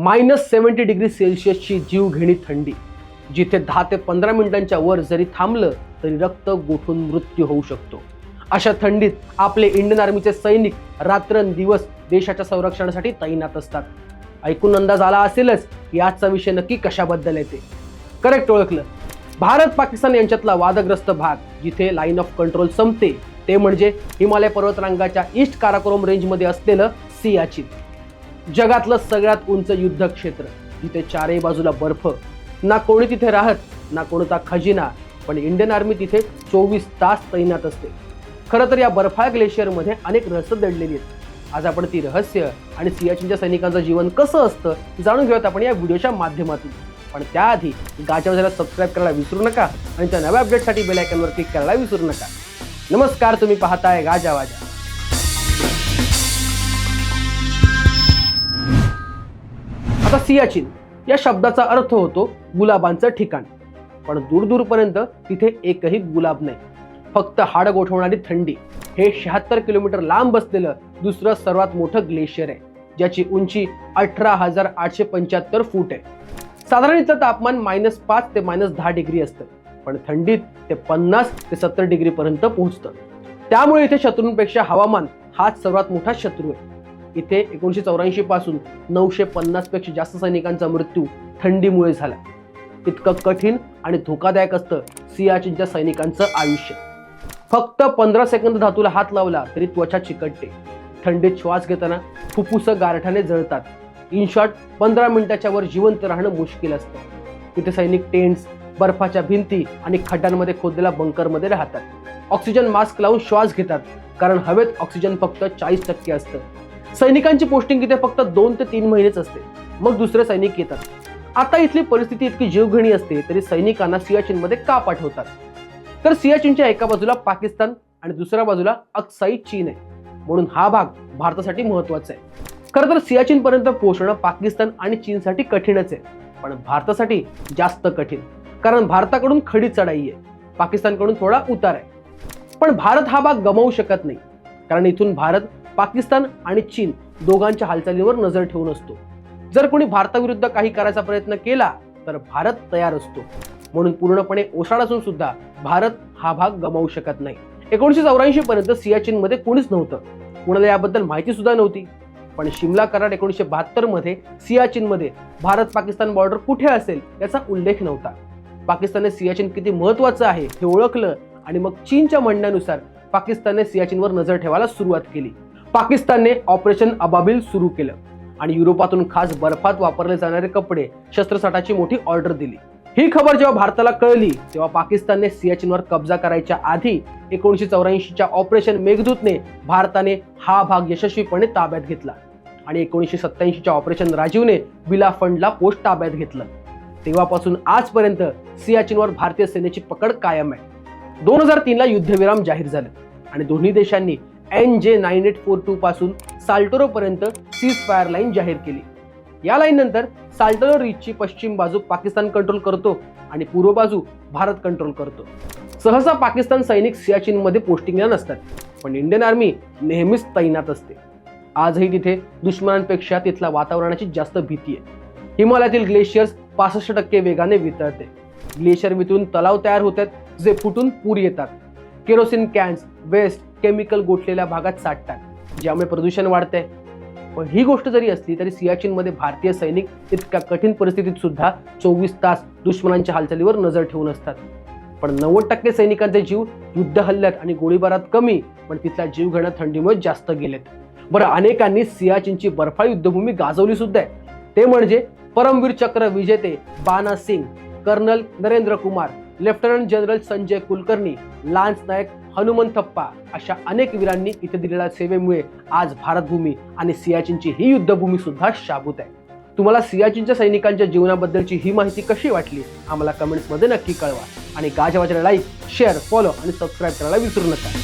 Minus seventy degree सेल्सिअसची जीवघेणी थंडी जिथे दहा ते पंधरा मिनिटांच्या वर जरी थांबलं तरी रक्त गोठून मृत्यू होऊ शकतो. अशा थंडीत आपले इंडियन आर्मीचे सैनिक रात्रंदिवस देशाच्या संरक्षणासाठी तैनात असतात. ऐकून अंदाज आला असेलच की आजचा विषय नक्की कशाबद्दल येते करेक्ट ओळखलं. भारत पाकिस्तान यांच्यातला वादग्रस्त भाग जिथे लाईन ऑफ कंट्रोल संपते ते म्हणजे हिमालय पर्वतरांगाच्या ईस्ट काराकोरम रेंजमध्ये असलेलं सियाचीन. जगातलं सगळ्यात उंच युद्ध क्षेत्र जिथे चारही बाजूला बर्फ. ना कोणी तिथे राहत ना कोणता खजिना पण इंडियन आर्मी तिथे चोवीस तास तैनात असते. खरं तर या बर्फाळ ग्लेशियरमध्ये अनेक रहस्य दडलेली आहेत. आज आपण ती रहस्य आणि सियाचीनच्या सैनिकांचं जीवन कसं असतं हे जाणून घेऊयात आपण या व्हिडिओच्या माध्यमातून. पण त्याआधी गाजावाजाला सबस्क्राईब करायला विसरू नका आणि त्या नव्या अपडेटसाठी बेल आयकॉनवर क्लिक करायला विसरू नका. नमस्कार तुम्ही पाहताय गाजावाजा. आता सियाचीन या शब्दाचा अर्थ होतो गुलाबांचं ठिकाण. पण दूरदूरपर्यंत तिथे एकही गुलाब नाही. फक्त हाड गोठवणारी थंडी. हे शहात्तर किलोमीटर लांब बसलेलं दुसरं सर्वात मोठं ग्लेशियर आहे ज्याची उंची अठरा हजार आठशे पंच्याहत्तर फूट आहे. साधारण इथलं तापमान मायनस पाच ते मायनस दहा डिग्री असतं पण थंडीत ते पन्नास ते सत्तर डिग्री पर्यंत पोहोचतं. त्यामुळे इथे शत्रूंपेक्षा हवामान हाच सर्वात मोठा शत्रू आहे. इथे एकोणीशे चौऱ्याऐंशी पासून नऊशे पन्नासपेक्षा जास्त सैनिकांचा मृत्यू थंडीमुळे झाला. इतकं कठीण आणि धोकादायक असतं सियाचिनच्या सैनिकांचं आयुष्य. फक्त पंधरा सेकंद धातूला हात लावला तरी त्वचा चिकटते. थंडीत श्वास घेताना फुफ्फुसं गारठाने जळतात. इन शॉर्ट पंधरा मिनिटाच्या वर जिवंत राहणं मुश्किल असतं. तिथे सैनिक टेंट्स बर्फाच्या भिंती आणि खड्ड्यांमध्ये खोदलेल्या बंकरमध्ये राहतात. ऑक्सिजन मास्क लावून श्वास घेतात कारण हवेत ऑक्सिजन फक्त चाळीस टक्के असतं. सैनिकांची पोस्टिंग इथे फक्त दोन ते तीन महिनेच असते. मग दुसरे सैनिक येतात. आता इथली परिस्थिती इतकी जीवघेणी असते तरी सैनिकांना सियाचीनमध्ये का पाठवतात? तर सियाचीनच्या एका बाजूला पाकिस्तान आणि दुसऱ्या बाजूला अक्साई चीन आहे. म्हणून हा भाग भारतासाठी महत्त्वाचा आहे. खरं तर सियाचीनपर्यंत पोहोचणं पाकिस्तान आणि चीनसाठी कठीणच आहे. पण भारतासाठी जास्त कठीण. कारण भारताकडून खडी चढाई आहे. पाकिस्तानकडून थोडा उतार आहे. पण भारत हा भाग गमावू शकत नाही. कारण इथून भारत पाकिस्तान आणि चीन दोघांच्या हालचालींवर नजर ठेवून असतो. जर कोणी भारताविरुद्ध काही करायचा प्रयत्न केला तर भारत तयार असतो. म्हणून पूर्णपणे ओसाड असून सुद्धा भारत हा भाग गमावू शकत नाही. एकोणीशे चौऱ्याऐंशी पर्यंत सियाचीनमध्ये कोणीच नव्हतं. कुणाला याबद्दल माहिती सुद्धा नव्हती. पण शिमला करार एकोणीसशे बहात्तरमध्ये सियाचीनमध्ये भारत पाकिस्तान बॉर्डर कुठे असेल याचा उल्लेख नव्हता. पाकिस्तानने सियाचीन किती महत्वाचं आहे हे ओळखलं आणि मग चीनच्या म्हणण्यानुसार पाकिस्तानने सियाचीनवर नजर ठेवायला सुरुवात केली. पाकिस्तानने ऑपरेशन अबाबिल सुरू केलं आणि युरोपातून खास बर्फात वापरले जाणारे कपडे शस्त्रसाठाची मोठी ऑर्डर दिली. ही खबर जेव्हा भारताला कळली तेव्हा पाकिस्तानने सियाचिनवर कब्जा करायच्या आधी एकोणीशे चौऱ्याऐंशीच्या ऑपरेशन मेघदूतने भारताने हा भाग यशस्वीपणे ताब्यात घेतला आणि एकोणीसशे सत्याऐंशीच्या ऑपरेशन राजीवने बिला फंडला पोस्ट ताब्यात घेतलं. तेव्हापासून आजपर्यंत सियाचिनवर भारतीय सेनेची पकड कायम आहे. दोन हजार तीनला युद्धविराम जाहीर झालं आणि दोन्ही देशांनी एन जे नाईन एट फोर टू पासून साल्टोरोपर्यंत सीज फायर लाईन जाहीर केली. या लाईन नंतर साल्टोरो रिचची पश्चिम बाजू पाकिस्तान कंट्रोल करतो आणि पूर्व बाजू भारत कंट्रोल करतो. सहसा पाकिस्तान सैनिक सियाचीनमध्ये पोस्टिंगला नसतात पण इंडियन आर्मी नेहमीच तैनात असते. आजही तिथे दुश्मनांपेक्षा तिथल्या वातावरणाची जास्त भीती आहे. हिमालयातील ग्लेशियर्स पासष्ट टक्के वेगाने वितळते. ग्लेशियर वितून तलाव तयार होतात जे फुटून पूर येतात. केरोसिन कॅन्स वेस्ट केमिकल गोठलेल्या भागात साठतात ज्यामुळे प्रदूषण वाढते पण ही गोष्ट जरी असली तरी सियाचीनमध्ये भारतीय सैनिक इतक्या कठीण परिस्थितीत सुद्धा चोवीस तास दुश्मनांच्या हालचालीवर नजर ठेवून असतात. पण नव्वद टक्के सैनिकांचे जीव युद्ध हल्ल्यात आणि गोळीबारात कमी पण तिथला जीव घेणं थंडीमुळे जास्त गेलेत. बरं अनेकांनी सियाचीनची बर्फाळी युद्धभूमी गाजवली सुद्धा आहे. ते म्हणजे परमवीर चक्र विजेते Bana Singh colonel Narendra Kumar lieutenant general Sanjay Kulkarni lance Naik Hanumanthappa अशा अनेक वीरांनी इथे दिलेल्या सेवेमुळे आज भारतभूमी आणि सियाचीनची ही युद्धभूमी सुद्धा शाबूत आहे. तुम्हाला सियाचीनच्या सैनिकांच्या जीवनाबद्दलची ही माहिती कशी वाटली आम्हाला कमेंट्समध्ये नक्की कळवा. आणि गाजवाच्या लाईक शेअर फॉलो आणि सबस्क्राईब करायला विसरू नका.